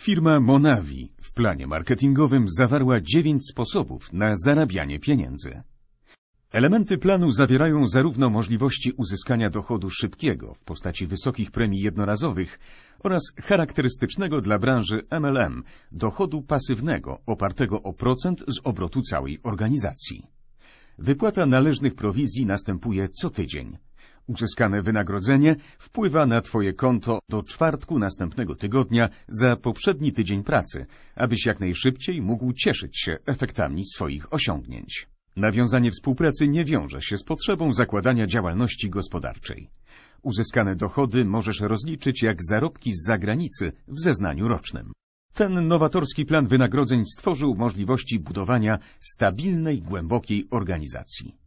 Firma Monavi w planie marketingowym zawarła dziewięć sposobów na zarabianie pieniędzy. Elementy planu zawierają zarówno możliwości uzyskania dochodu szybkiego w postaci wysokich premii jednorazowych oraz charakterystycznego dla branży MLM dochodu pasywnego opartego o procent z obrotu całej organizacji. Wypłata należnych prowizji następuje co tydzień. Uzyskane wynagrodzenie wpływa na Twoje konto do czwartku następnego tygodnia za poprzedni tydzień pracy, abyś jak najszybciej mógł cieszyć się efektami swoich osiągnięć. Nawiązanie współpracy nie wiąże się z potrzebą zakładania działalności gospodarczej. Uzyskane dochody możesz rozliczyć jak zarobki z zagranicy w zeznaniu rocznym. Ten nowatorski plan wynagrodzeń stworzył możliwości budowania stabilnej, głębokiej organizacji.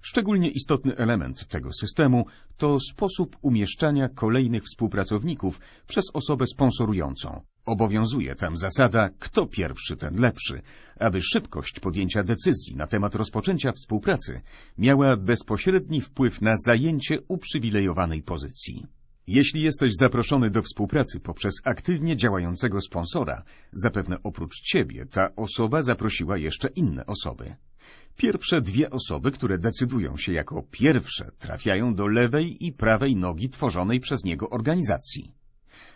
Szczególnie istotny element tego systemu to sposób umieszczania kolejnych współpracowników przez osobę sponsorującą. Obowiązuje tam zasada kto pierwszy, ten lepszy, aby szybkość podjęcia decyzji na temat rozpoczęcia współpracy miała bezpośredni wpływ na zajęcie uprzywilejowanej pozycji. Jeśli jesteś zaproszony do współpracy poprzez aktywnie działającego sponsora, zapewne oprócz ciebie ta osoba zaprosiła jeszcze inne osoby. Pierwsze dwie osoby, które decydują się jako pierwsze, trafiają do lewej i prawej nogi tworzonej przez niego organizacji.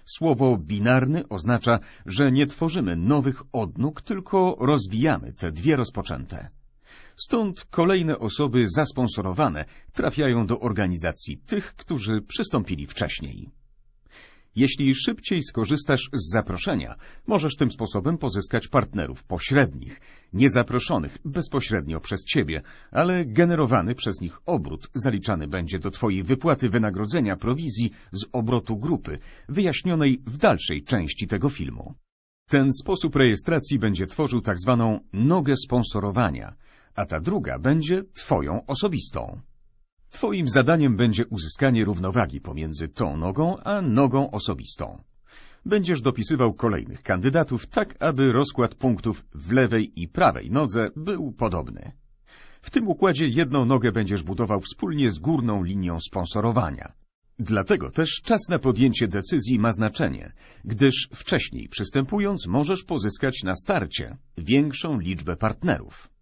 Słowo binarny oznacza, że nie tworzymy nowych odnóg, tylko rozwijamy te dwie rozpoczęte. Stąd kolejne osoby zasponsorowane trafiają do organizacji tych, którzy przystąpili wcześniej. Jeśli szybciej skorzystasz z zaproszenia, możesz tym sposobem pozyskać partnerów pośrednich, niezaproszonych bezpośrednio przez Ciebie, ale generowany przez nich obrót zaliczany będzie do Twojej wypłaty wynagrodzenia prowizji z obrotu grupy, wyjaśnionej w dalszej części tego filmu. Ten sposób rejestracji będzie tworzył tak zwaną nogę sponsorowania, a ta druga będzie Twoją osobistą. Twoim zadaniem będzie uzyskanie równowagi pomiędzy tą nogą a nogą osobistą. Będziesz dopisywał kolejnych kandydatów tak, aby rozkład punktów w lewej i prawej nodze był podobny. W tym układzie jedną nogę będziesz budował wspólnie z górną linią sponsorowania. Dlatego też czas na podjęcie decyzji ma znaczenie, gdyż wcześniej przystępując możesz pozyskać na starcie większą liczbę partnerów.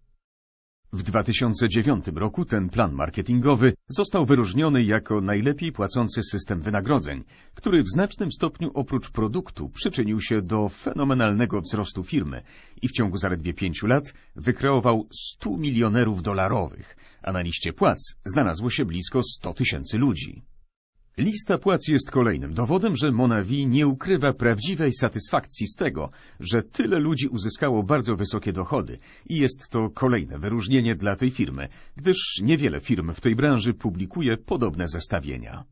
W 2009 roku ten plan marketingowy został wyróżniony jako najlepiej płacący system wynagrodzeń, który w znacznym stopniu oprócz produktu przyczynił się do fenomenalnego wzrostu firmy i w ciągu zaledwie pięciu lat wykreował 100 milionerów dolarowych, a na liście płac znalazło się blisko 100 tysięcy ludzi. Lista płac jest kolejnym dowodem, że Monavi nie ukrywa prawdziwej satysfakcji z tego, że tyle ludzi uzyskało bardzo wysokie dochody i jest to kolejne wyróżnienie dla tej firmy, gdyż niewiele firm w tej branży publikuje podobne zestawienia.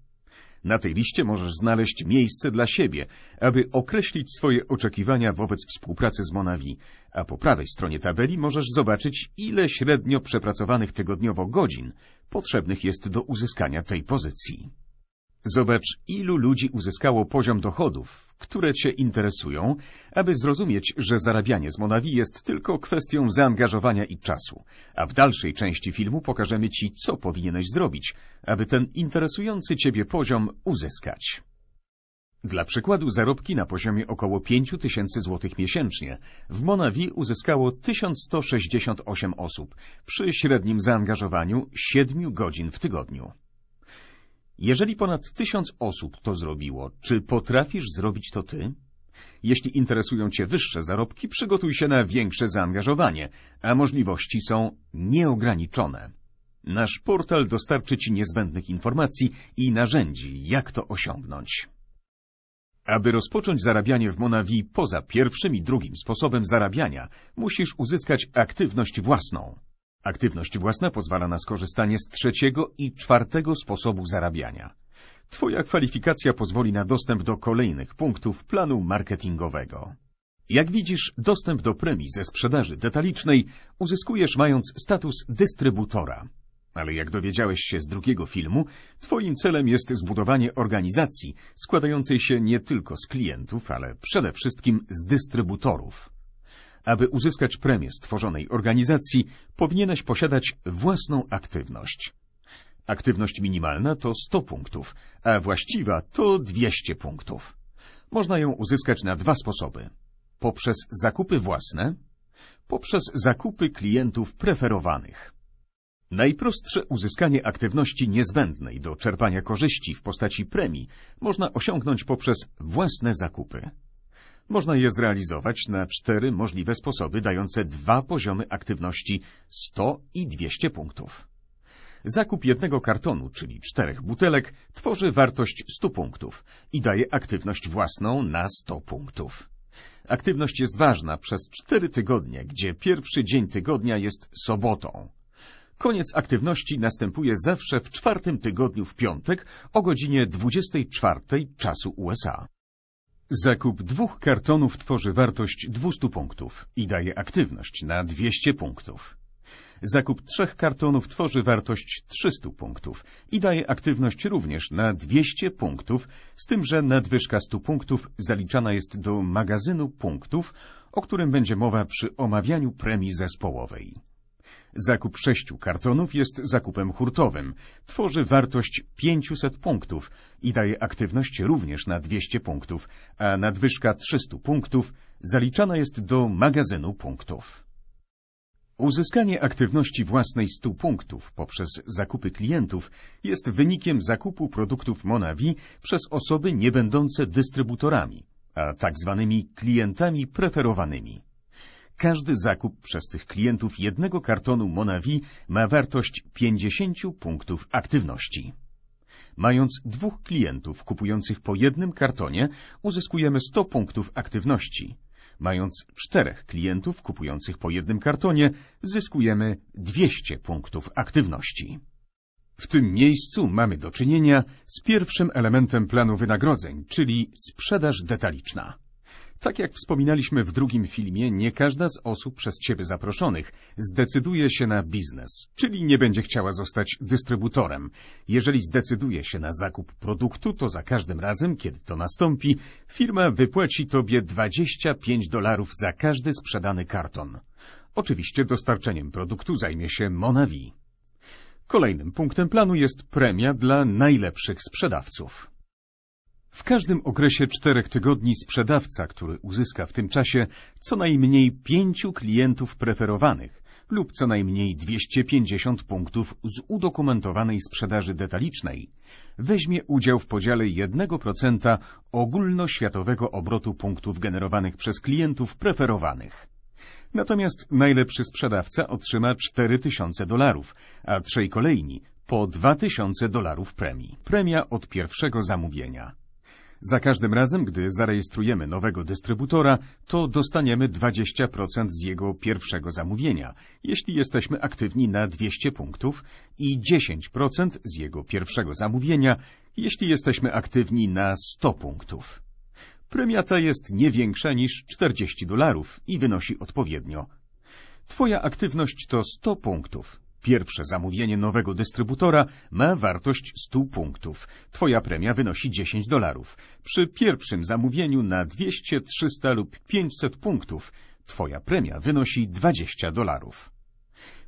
Na tej liście możesz znaleźć miejsce dla siebie, aby określić swoje oczekiwania wobec współpracy z Monavi, a po prawej stronie tabeli możesz zobaczyć, ile średnio przepracowanych tygodniowo godzin potrzebnych jest do uzyskania tej pozycji. Zobacz, ilu ludzi uzyskało poziom dochodów, które Cię interesują, aby zrozumieć, że zarabianie z Monavi jest tylko kwestią zaangażowania i czasu, a w dalszej części filmu pokażemy Ci, co powinieneś zrobić, aby ten interesujący Ciebie poziom uzyskać. Dla przykładu zarobki na poziomie około 5 tysięcy złotych miesięcznie w Monavi uzyskało 1168 osób przy średnim zaangażowaniu 7 godzin w tygodniu. Jeżeli ponad tysiąc osób to zrobiło, czy potrafisz zrobić to ty? Jeśli interesują Cię wyższe zarobki, przygotuj się na większe zaangażowanie, a możliwości są nieograniczone. Nasz portal dostarczy Ci niezbędnych informacji i narzędzi, jak to osiągnąć. Aby rozpocząć zarabianie w Monavi poza pierwszym i drugim sposobem zarabiania, musisz uzyskać aktywność własną. Aktywność własna pozwala na skorzystanie z trzeciego i czwartego sposobu zarabiania. Twoja kwalifikacja pozwoli na dostęp do kolejnych punktów planu marketingowego. Jak widzisz, dostęp do premii ze sprzedaży detalicznej uzyskujesz mając status dystrybutora. Ale jak dowiedziałeś się z drugiego filmu, Twoim celem jest zbudowanie organizacji składającej się nie tylko z klientów, ale przede wszystkim z dystrybutorów. Aby uzyskać premię stworzonej organizacji, powinieneś posiadać własną aktywność. Aktywność minimalna to 100 punktów, a właściwa to 200 punktów. Można ją uzyskać na dwa sposoby. poprzez zakupy własne, poprzez zakupy klientów preferowanych. Najprostsze uzyskanie aktywności niezbędnej do czerpania korzyści w postaci premii można osiągnąć poprzez własne zakupy. Można je zrealizować na cztery możliwe sposoby dające dwa poziomy aktywności 100 i 200 punktów. Zakup jednego kartonu, czyli czterech butelek, tworzy wartość 100 punktów i daje aktywność własną na 100 punktów. Aktywność jest ważna przez cztery tygodnie, gdzie pierwszy dzień tygodnia jest sobotą. Koniec aktywności następuje zawsze w czwartym tygodniu w piątek o godzinie 24 czasu USA. Zakup dwóch kartonów tworzy wartość 200 punktów i daje aktywność na 200 punktów. Zakup trzech kartonów tworzy wartość 300 punktów i daje aktywność również na 200 punktów, z tym, że nadwyżka 100 punktów zaliczana jest do magazynu punktów, o którym będzie mowa przy omawianiu premii zespołowej. Zakup sześciu kartonów jest zakupem hurtowym, tworzy wartość 500 punktów i daje aktywność również na 200 punktów, a nadwyżka 300 punktów zaliczana jest do magazynu punktów. Uzyskanie aktywności własnej 100 punktów poprzez zakupy klientów jest wynikiem zakupu produktów Monavi przez osoby niebędące dystrybutorami, a tak zwanymi klientami preferowanymi. Każdy zakup przez tych klientów jednego kartonu Monavi ma wartość 50 punktów aktywności. Mając dwóch klientów kupujących po jednym kartonie, uzyskujemy 100 punktów aktywności. Mając czterech klientów kupujących po jednym kartonie, zyskujemy 200 punktów aktywności. W tym miejscu mamy do czynienia z pierwszym elementem planu wynagrodzeń, czyli sprzedaż detaliczna. Tak jak wspominaliśmy w drugim filmie, nie każda z osób przez Ciebie zaproszonych zdecyduje się na biznes, czyli nie będzie chciała zostać dystrybutorem. Jeżeli zdecyduje się na zakup produktu, to za każdym razem, kiedy to nastąpi, firma wypłaci Tobie 25 dolarów za każdy sprzedany karton. Oczywiście dostarczeniem produktu zajmie się Monavi. Kolejnym punktem planu jest premia dla najlepszych sprzedawców. W każdym okresie czterech tygodni sprzedawca, który uzyska w tym czasie co najmniej pięciu klientów preferowanych lub co najmniej 250 punktów z udokumentowanej sprzedaży detalicznej, weźmie udział w podziale 1% ogólnoświatowego obrotu punktów generowanych przez klientów preferowanych. Natomiast najlepszy sprzedawca otrzyma 4000 dolarów, a trzej kolejni po 2000 dolarów premii. Premia od pierwszego zamówienia. Za każdym razem, gdy zarejestrujemy nowego dystrybutora, to dostaniemy 20% z jego pierwszego zamówienia, jeśli jesteśmy aktywni na 200 punktów i 10% z jego pierwszego zamówienia, jeśli jesteśmy aktywni na 100 punktów. Premia ta jest nie większa niż 40 dolarów i wynosi odpowiednio. Twoja aktywność to 100 punktów. Pierwsze zamówienie nowego dystrybutora ma wartość 100 punktów. Twoja premia wynosi 10 dolarów. Przy pierwszym zamówieniu na 200, 300 lub 500 punktów Twoja premia wynosi 20 dolarów.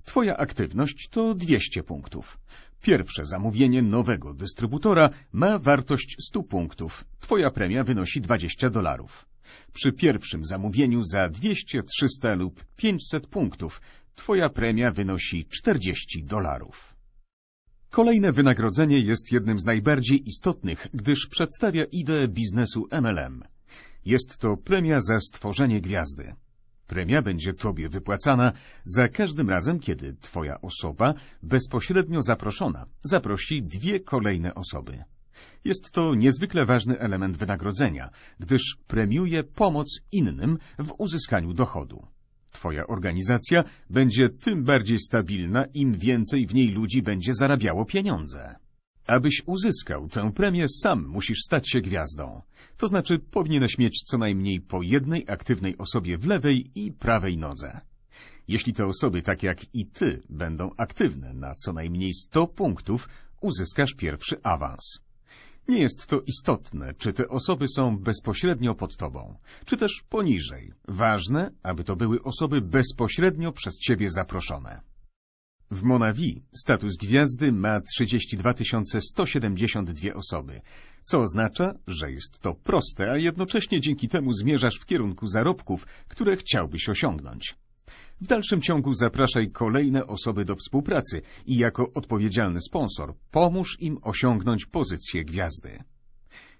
Twoja aktywność to 200 punktów. Pierwsze zamówienie nowego dystrybutora ma wartość 100 punktów. Twoja premia wynosi 20 dolarów. Przy pierwszym zamówieniu za 200, 300 lub 500 punktów Twoja premia wynosi 40 dolarów. Kolejne wynagrodzenie jest jednym z najbardziej istotnych, gdyż przedstawia ideę biznesu MLM. Jest to premia za stworzenie gwiazdy. Premia będzie Tobie wypłacana za każdym razem, kiedy Twoja osoba, bezpośrednio zaproszona, zaprosi dwie kolejne osoby. Jest to niezwykle ważny element wynagrodzenia, gdyż premiuje pomoc innym w uzyskaniu dochodu. Twoja organizacja będzie tym bardziej stabilna, im więcej w niej ludzi będzie zarabiało pieniądze. Abyś uzyskał tę premię, sam musisz stać się gwiazdą. To znaczy, powinieneś mieć co najmniej po jednej aktywnej osobie w lewej i prawej nodze. Jeśli te osoby, tak jak i ty, będą aktywne na co najmniej 100 punktów, uzyskasz pierwszy awans. Nie jest to istotne, czy te osoby są bezpośrednio pod tobą, czy też poniżej. Ważne, aby to były osoby bezpośrednio przez ciebie zaproszone. W Monawi status gwiazdy ma 32 172 osoby, co oznacza, że jest to proste, a jednocześnie dzięki temu zmierzasz w kierunku zarobków, które chciałbyś osiągnąć. W dalszym ciągu zapraszaj kolejne osoby do współpracy i jako odpowiedzialny sponsor pomóż im osiągnąć pozycję gwiazdy.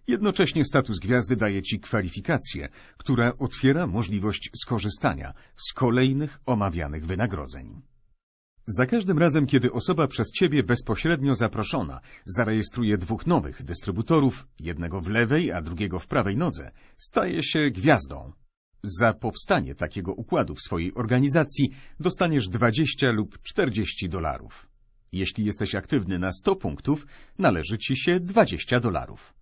Jednocześnie status gwiazdy daje Ci kwalifikację, która otwiera możliwość skorzystania z kolejnych omawianych wynagrodzeń. Za każdym razem, kiedy osoba przez Ciebie bezpośrednio zaproszona zarejestruje dwóch nowych dystrybutorów, jednego w lewej, a drugiego w prawej nodze, staje się gwiazdą. Za powstanie takiego układu w swojej organizacji dostaniesz 20 lub 40 dolarów. Jeśli jesteś aktywny na 100 punktów, należy Ci się 20 dolarów.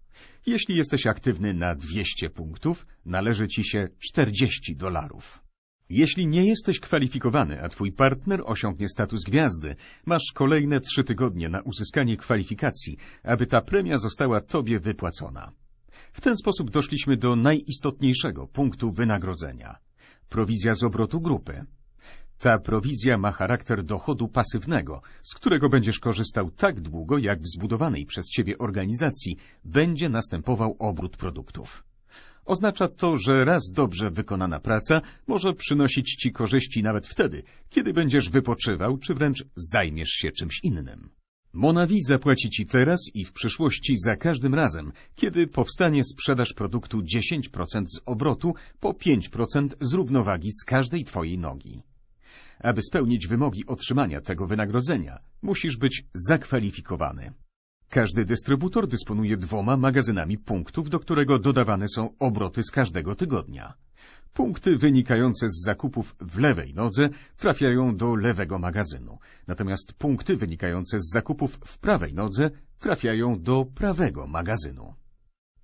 Jeśli jesteś aktywny na 200 punktów, należy Ci się 40 dolarów. Jeśli nie jesteś kwalifikowany, a twój partner osiągnie status gwiazdy, masz kolejne trzy tygodnie na uzyskanie kwalifikacji, aby ta premia została tobie wypłacona. W ten sposób doszliśmy do najistotniejszego punktu wynagrodzenia. Prowizja z obrotu grupy. Ta prowizja ma charakter dochodu pasywnego, z którego będziesz korzystał tak długo, jak w zbudowanej przez ciebie organizacji będzie następował obrót produktów. Oznacza to, że raz dobrze wykonana praca może przynosić ci korzyści nawet wtedy, kiedy będziesz wypoczywał, czy wręcz zajmiesz się czymś innym. Monavi zapłaci ci teraz i w przyszłości za każdym razem, kiedy powstanie sprzedaż produktu 10% z obrotu po 5% z równowagi z każdej twojej nogi. Aby spełnić wymogi otrzymania tego wynagrodzenia, musisz być zakwalifikowany. Każdy dystrybutor dysponuje dwoma magazynami punktów, do którego dodawane są obroty z każdego tygodnia. Punkty wynikające z zakupów w lewej nodze trafiają do lewego magazynu, natomiast punkty wynikające z zakupów w prawej nodze trafiają do prawego magazynu.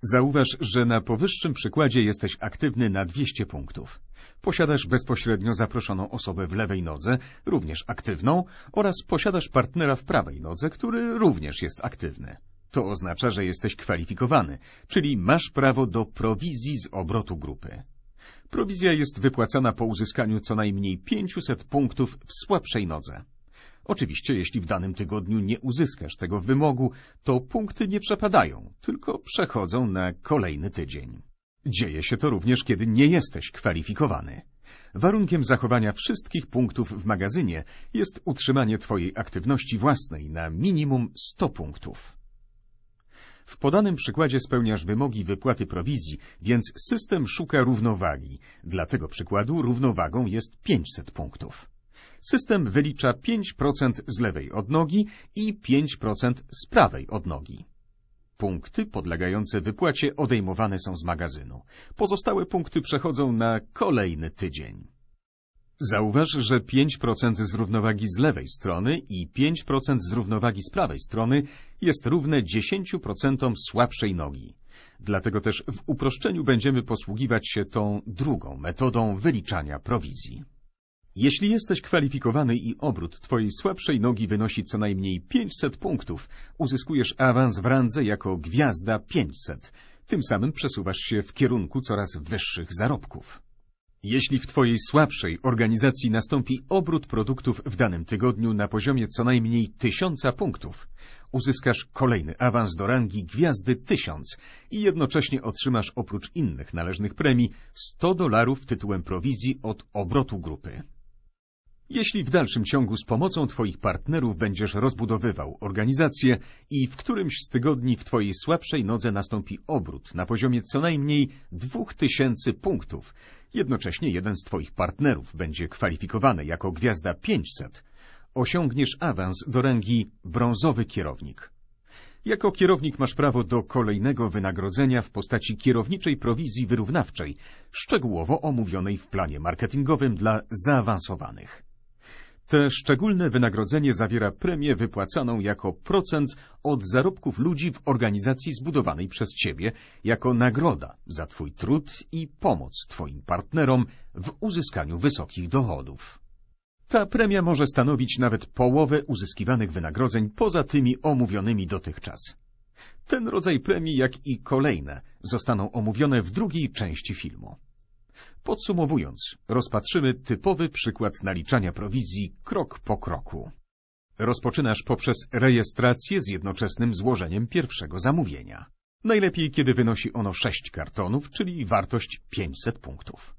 Zauważ, że na powyższym przykładzie jesteś aktywny na 200 punktów. Posiadasz bezpośrednio zaproszoną osobę w lewej nodze, również aktywną, oraz posiadasz partnera w prawej nodze, który również jest aktywny. To oznacza, że jesteś kwalifikowany, czyli masz prawo do prowizji z obrotu grupy. Prowizja jest wypłacana po uzyskaniu co najmniej 500 punktów w słabszej nodze. Oczywiście, jeśli w danym tygodniu nie uzyskasz tego wymogu, to punkty nie przepadają, tylko przechodzą na kolejny tydzień. Dzieje się to również, kiedy nie jesteś kwalifikowany. Warunkiem zachowania wszystkich punktów w magazynie jest utrzymanie Twojej aktywności własnej na minimum 100 punktów. W podanym przykładzie spełniasz wymogi wypłaty prowizji, więc system szuka równowagi. Dla tego przykładu równowagą jest 500 punktów. System wylicza 5% z lewej odnogi i 5% z prawej odnogi. Punkty podlegające wypłacie odejmowane są z magazynu. Pozostałe punkty przechodzą na kolejny tydzień. Zauważ, że 5% z równowagi z lewej strony i 5% z równowagi z prawej strony jest równe 10% słabszej nogi. Dlatego też w uproszczeniu będziemy posługiwać się tą drugą metodą wyliczania prowizji. Jeśli jesteś kwalifikowany i obrót twojej słabszej nogi wynosi co najmniej 500 punktów, uzyskujesz awans w randze jako gwiazda 500. Tym samym przesuwasz się w kierunku coraz wyższych zarobków. Jeśli w Twojej słabszej organizacji nastąpi obrót produktów w danym tygodniu na poziomie co najmniej 1000 punktów, uzyskasz kolejny awans do rangi Gwiazdy 1000 i jednocześnie otrzymasz oprócz innych należnych premii 100 dolarów tytułem prowizji od obrotu grupy. Jeśli w dalszym ciągu z pomocą Twoich partnerów będziesz rozbudowywał organizację i w którymś z tygodni w Twojej słabszej nodze nastąpi obrót na poziomie co najmniej 2000 punktów, jednocześnie jeden z Twoich partnerów będzie kwalifikowany jako gwiazda 500, osiągniesz awans do rangi brązowy kierownik. Jako kierownik masz prawo do kolejnego wynagrodzenia w postaci kierowniczej prowizji wyrównawczej, szczegółowo omówionej w planie marketingowym dla zaawansowanych. Te szczególne wynagrodzenie zawiera premię wypłacaną jako procent od zarobków ludzi w organizacji zbudowanej przez Ciebie jako nagroda za Twój trud i pomoc Twoim partnerom w uzyskaniu wysokich dochodów. Ta premia może stanowić nawet połowę uzyskiwanych wynagrodzeń poza tymi omówionymi dotychczas. Ten rodzaj premii, jak i kolejne, zostaną omówione w drugiej części filmu. Podsumowując, rozpatrzymy typowy przykład naliczania prowizji krok po kroku. Rozpoczynasz poprzez rejestrację z jednoczesnym złożeniem pierwszego zamówienia. Najlepiej, kiedy wynosi ono 6 kartonów, czyli wartość 500 punktów.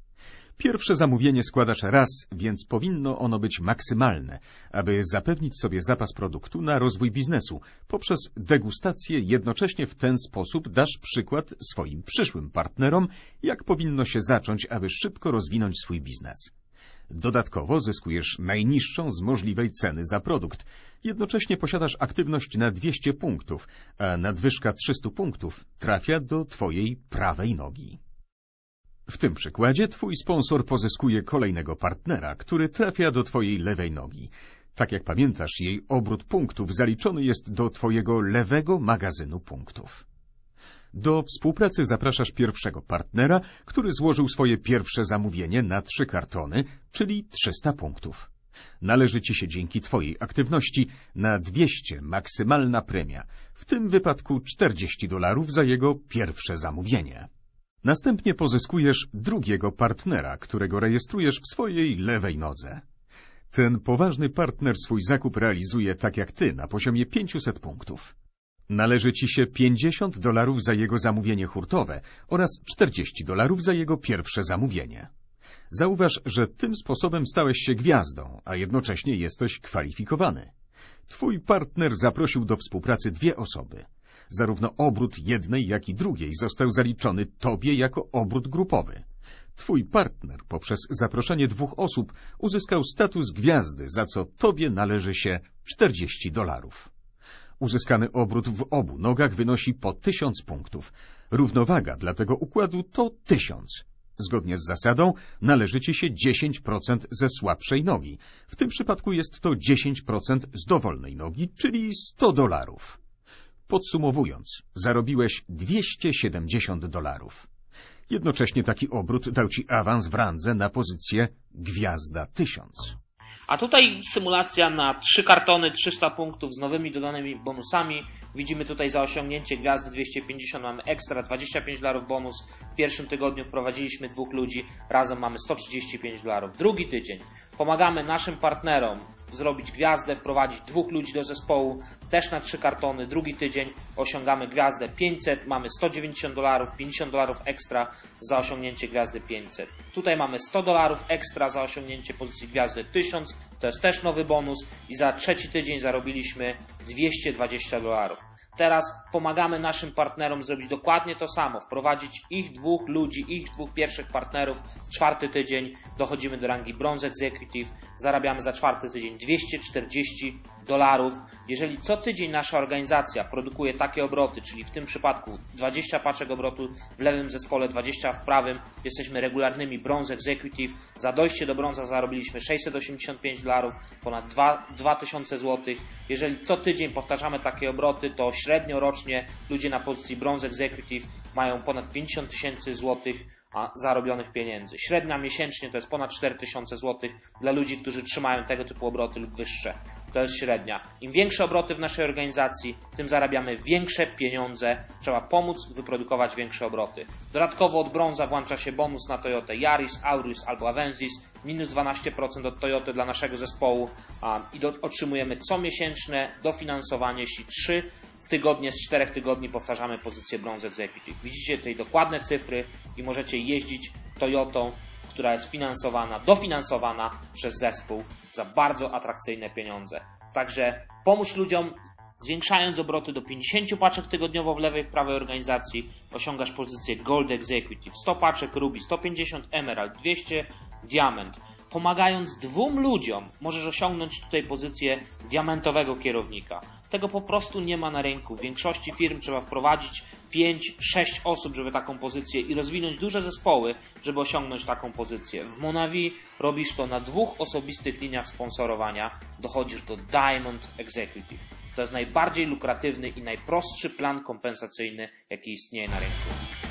Pierwsze zamówienie składasz raz, więc powinno ono być maksymalne, aby zapewnić sobie zapas produktu na rozwój biznesu. Poprzez degustację jednocześnie w ten sposób dasz przykład swoim przyszłym partnerom, jak powinno się zacząć, aby szybko rozwinąć swój biznes. Dodatkowo zyskujesz najniższą z możliwej ceny za produkt. Jednocześnie posiadasz aktywność na 200 punktów, a nadwyżka 300 punktów trafia do Twojej prawej nogi. W tym przykładzie Twój sponsor pozyskuje kolejnego partnera, który trafia do Twojej lewej nogi. Tak jak pamiętasz, jej obrót punktów zaliczony jest do Twojego lewego magazynu punktów. Do współpracy zapraszasz pierwszego partnera, który złożył swoje pierwsze zamówienie na trzy kartony, czyli 300 punktów. Należy ci się dzięki Twojej aktywności na 200 maksymalna premia, w tym wypadku 40 dolarów za jego pierwsze zamówienie. Następnie pozyskujesz drugiego partnera, którego rejestrujesz w swojej lewej nodze. Ten poważny partner swój zakup realizuje tak jak ty na poziomie 500 punktów. Należy ci się 50 dolarów za jego zamówienie hurtowe oraz 40 dolarów za jego pierwsze zamówienie. Zauważ, że tym sposobem stałeś się gwiazdą, a jednocześnie jesteś kwalifikowany. Twój partner zaprosił do współpracy dwie osoby. Zarówno obrót jednej, jak i drugiej został zaliczony tobie jako obrót grupowy. Twój partner poprzez zaproszenie dwóch osób uzyskał status gwiazdy, za co tobie należy się 40 dolarów. Uzyskany obrót w obu nogach wynosi po 1000 punktów. Równowaga dla tego układu to 1000. Zgodnie z zasadą należy ci się 10% ze słabszej nogi. W tym przypadku jest to 10% z dowolnej nogi, czyli 100 dolarów. Podsumowując, zarobiłeś 270 dolarów. Jednocześnie taki obrót dał ci awans w randze na pozycję Gwiazda 1000. A tutaj symulacja na 3 kartony, 300 punktów z nowymi dodanymi bonusami. Widzimy tutaj za osiągnięcie gwiazdy 250 mamy ekstra 25 dolarów bonus. W pierwszym tygodniu wprowadziliśmy dwóch ludzi, razem mamy 135 dolarów. Drugi tydzień pomagamy naszym partnerom zrobić gwiazdę, wprowadzić dwóch ludzi do zespołu, też na trzy kartony. Drugi tydzień osiągamy gwiazdę 500, mamy 190 dolarów, 50 dolarów ekstra za osiągnięcie gwiazdy 500. Tutaj mamy 100 dolarów ekstra za osiągnięcie pozycji gwiazdy 1000, to jest też nowy bonus i za trzeci tydzień zarobiliśmy 220 dolarów. Teraz pomagamy naszym partnerom zrobić dokładnie to samo, wprowadzić ich dwóch ludzi, ich dwóch pierwszych partnerów. Czwarty tydzień dochodzimy do rangi Bronze Executive, zarabiamy za czwarty tydzień 240 dolarów. Jeżeli co tydzień nasza organizacja produkuje takie obroty, czyli w tym przypadku 20 paczek obrotu w lewym zespole, 20 w prawym, jesteśmy regularnymi Bronze Executive. Za dojście do brąza zarobiliśmy 685 dolarów, ponad 2, 2000 zł. Jeżeli co tydzień powtarzamy takie obroty, to średnio rocznie ludzie na pozycji Bronze Executive mają ponad 50 tysięcy złotych zarobionych pieniędzy. Średnia miesięcznie to jest ponad 4000 zł dla ludzi, którzy trzymają tego typu obroty lub wyższe. To jest średnia. Im większe obroty w naszej organizacji, tym zarabiamy większe pieniądze. Trzeba pomóc wyprodukować większe obroty. Dodatkowo od brąza włącza się bonus na Toyota Yaris, Auris albo Avensis, minus 12% od Toyoty dla naszego zespołu i otrzymujemy comiesięczne dofinansowanie, jeśli 3 w tygodnie z 4 tygodni powtarzamy pozycję Bronze Executive. Widzicie tutaj dokładne cyfry i możecie jeździć Toyotą, która jest finansowana, dofinansowana przez zespół za bardzo atrakcyjne pieniądze. Także pomóż ludziom, zwiększając obroty do 50 paczek tygodniowo w lewej w prawej organizacji, osiągasz pozycję Gold Executive, 100 paczek Ruby, 150 Emerald, 200 Diamond. Pomagając dwóm ludziom, możesz osiągnąć tutaj pozycję diamentowego kierownika. Tego po prostu nie ma na rynku. W większości firm trzeba wprowadzić 5-6 osób, żeby taką pozycję i rozwinąć duże zespoły, żeby osiągnąć taką pozycję. W Monavi robisz to na dwóch osobistych liniach sponsorowania, dochodzisz do Diamond Executive. To jest najbardziej lukratywny i najprostszy plan kompensacyjny, jaki istnieje na rynku.